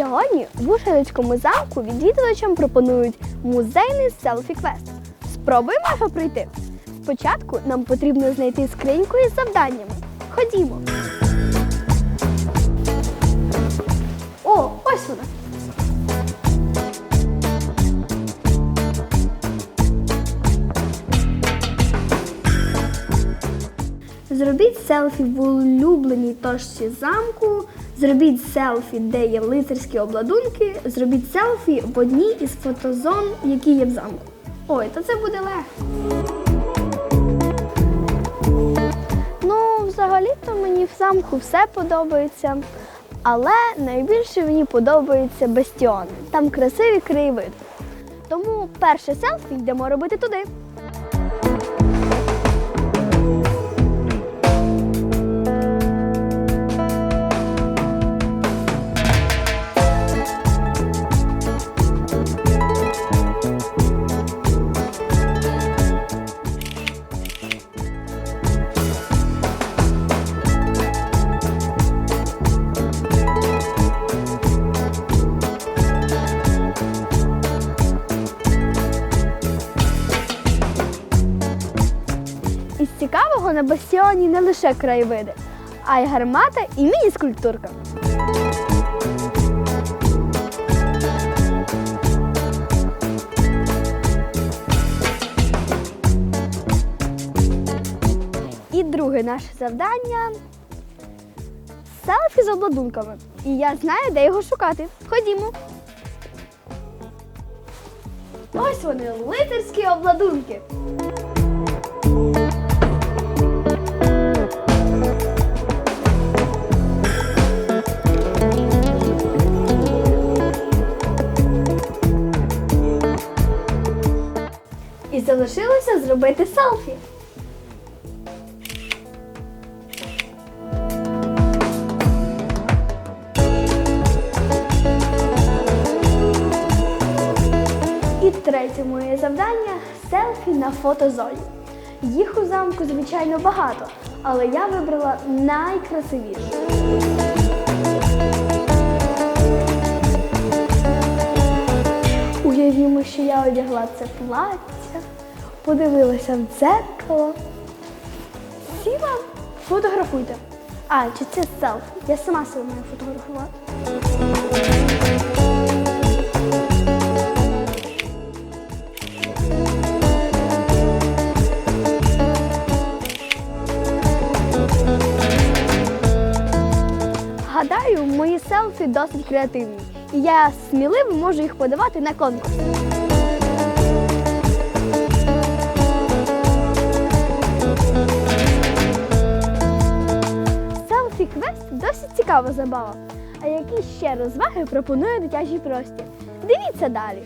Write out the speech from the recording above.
Сьогодні в Ушерицькому замку відвідувачам пропонують музейний селфі-квест. Спробуємо його пройти. Спочатку нам потрібно знайти скриньку із завданнями. Ходімо. О, ось вона. Зробіть селфі в улюбленій точці замку, зробіть селфі, де є лицарські обладунки, зробіть селфі в одній із фотозон, які є в замку. Ой, то це буде легко. Ну, взагалі-то мені в замку все подобається. Але найбільше мені подобаються бастіони. Там красиві краєвиди. Тому перше селфі йдемо робити туди. Цікавого на бастіоні не лише краєвиди, а й гармата і міні-скульптурка. І друге наше завдання селфі з обладунками. І я знаю, де його шукати. Ходімо. Ось вони, лицарські обладунки. Залишилося зробити селфі. І третє моє завдання селфі на фотозоні. Їх у замку, звичайно, багато, але я вибрала найкрасивіше. Уявімо, що я одягла це плаття, подивилася в дзеркало. Сіла, фотографуйте. А, чи це селфі? Я сама себе маю фотографувати. Гадаю, мої селфі досить креативні, і я сміливо можу їх подавати на конкурс. Цікава забава. А які ще розваги пропонує дитячий простір? Дивіться далі.